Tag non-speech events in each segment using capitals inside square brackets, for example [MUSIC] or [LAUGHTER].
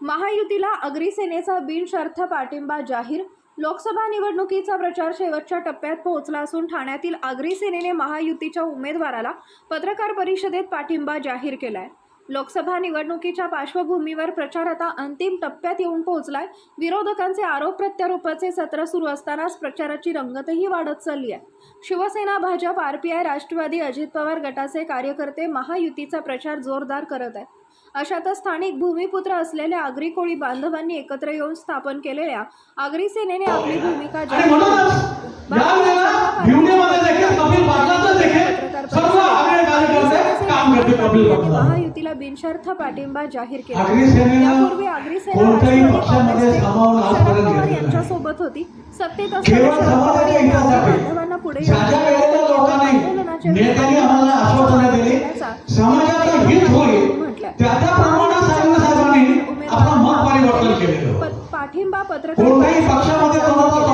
महायुतीला अग्रिसेनेचा बिनशर्थ पाठिंबा जाहीर. लोकसभा निवडणुकीचा प्रचार शेवटच्या टप्प्यात पोहोचला असून ठाण्यातील अग्रिसेनेने महायुतीच्या उमेदवाराला पत्रकार परिषदेत पाठिंबा जाहीर केला आहे लोकसभा निवडणुकीच्या पार्श्वभूमीवर प्रचार आता अंतिम टप्प्यात येऊन पोहोचलाय. विरोधकांचे आरोप प्रत्यारोपाचे सत्र सुरू असतानाच प्रचाराची रंगतही वाढत चालली आहे. शिवसेना भाजप आरपीआय राष्ट्रवादी अजित पवार गटाचे कार्यकर्ते महायुतीचा प्रचार जोरदार करत आहेत. अशातच स्थानिक भूमिपुत्र असलेल्या आगरी कोळी बांधवांनी एकत्र येऊन स्थापन केलेल्या आगरी सेनेने आपली भूमिका जाहीर महायुतीला बिनशर्त पाठिंबा जाहीर केला. आगरी सेनेनं यापूर्वी आगरी सेना कोणत्याही राष्ट्रवादी पक्षामध्ये काँग्रेसचे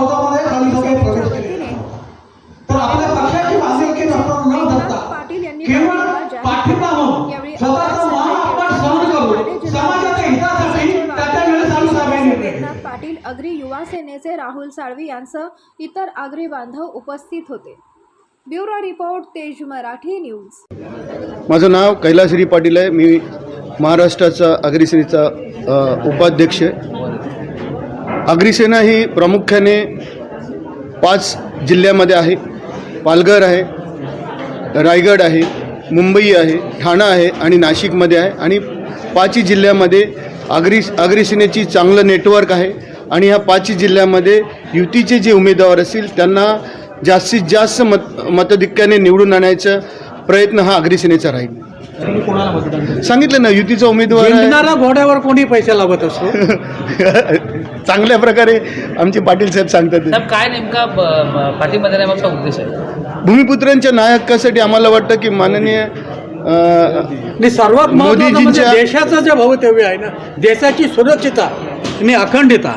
आग्री युवा सेनेचे राहुल साळवी यांसह इतर आगरी बांधव उपस्थित होते. ब्युरो रिपोर्ट तेज मराठी न्यूज. माझं नाव कैलासरी पाटील आहे. मी महाराष्ट्राचा अग्रिसेनेचा उपाध्यक्ष आहे. अग्रिसेना ही प्रामुख्याने पाच जिल्ह्यामध्ये आहे. पालघर आहे रायगड आहे मुंबई आहे ठाणा आहे आणि नाशिकमध्ये आहे. आणि पाचही जिल्ह्यामध्ये अग्रि अग्रिसेनेची चांगलं नेटवर्क आहे. आणि ह्या पाचही जिल्ह्यामध्ये युतीचे जे उमेदवार असतील त्यांना जास्तीत जास्त मत मतधिक्याने निवडून आणायचा प्रयत्न हा अग्रिसेनेचा राहील. सांगितलं ना युतीचा उमेदवार घोड्यावर कोणी पैसे लावत असतो? [LAUGHS] चांगल्या प्रकारे आमचे पाटील साहेब सांगतात. काय नेमका पाठिंबा उद्देश आहे? भूमिपुत्रांच्या नायकासाठी आम्हाला वाटतं की माननीय सर्वात महत्त्वाचं म्हणजे मोदीजींच्या- देशाचं जे भवितव्य आहे ना देशाची सुरक्षितता आणि अखंडता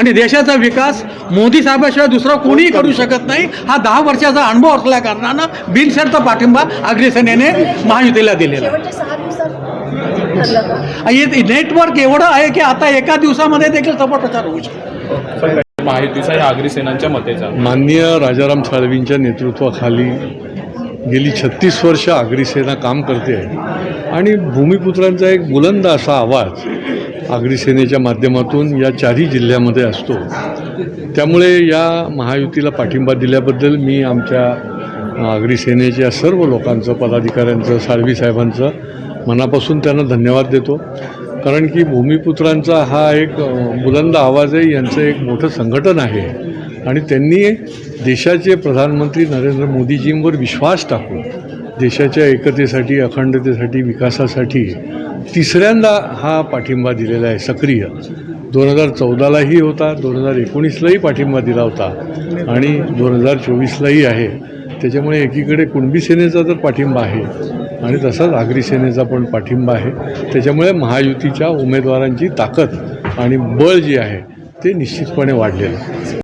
आणि देशाचा विकास मोदी साहेबाशिवाय दुसरा कोणीही करू शकत नाही. हा दहा वर्षाचा अनुभव असल्या कारणानं बिनशर्त पाठिंबा अग्रिसेनेने महायुतीला दिलेला आहे. नेटवर्क एवढं आहे की आता एका दिवसामध्ये देखील सपोर्ट प्रचार होऊ शकतो. महायुतीचा या आगरी सेनांच्या मतेचा. माननीय राजाराम साळवींच्या नेतृत्वाखाली गेली छत्तीस वर्ष आगरीसेना काम करते आहे. आणि भूमिपुत्रांचा एक बुलंद असा आवाज अग्निसेनेच्या माध्यमातून या चारही जिल्ह्यामध्ये असतो. त्यामुळे या महायुतीला पाठिंबा दिल्याबद्दल मी आमच्या अग्निसेनेच्या सर्व लोकांचं पदाधिकाऱ्यांचं साळवी साहेबांचं मनापासून त्यांना धन्यवाद देतो. कारण की भूमिपुत्रांचा हा एक बुलंद आवाज आहे यांचं एक मोठं संघटन आहे. आणि त्यांनी देशाचे प्रधानमंत्री नरेंद्र मोदीजींवर विश्वास टाकून देशाच्या एकतेसाठी अखंडतेसाठी विकासासाठी तिसऱ्यांदा हा पाठिंबा दिलेला आहे सक्रिय. दोन हजार चौदालाही होता दोन हजार एकोणीसलाही पाठिंबा दिला होता आणि दोन हजार चोवीसलाही आहे. त्याच्यामुळे एकीकडे कुणबी सेनेचा तर पाठिंबा आहे आणि तसाच आगरी सेनेचा पण पाठिंबा आहे. त्याच्यामुळे महायुतीच्या उमेदवारांची ताकद आणि बळ जी आहे ते निश्चितपणे वाढलेलं आहे.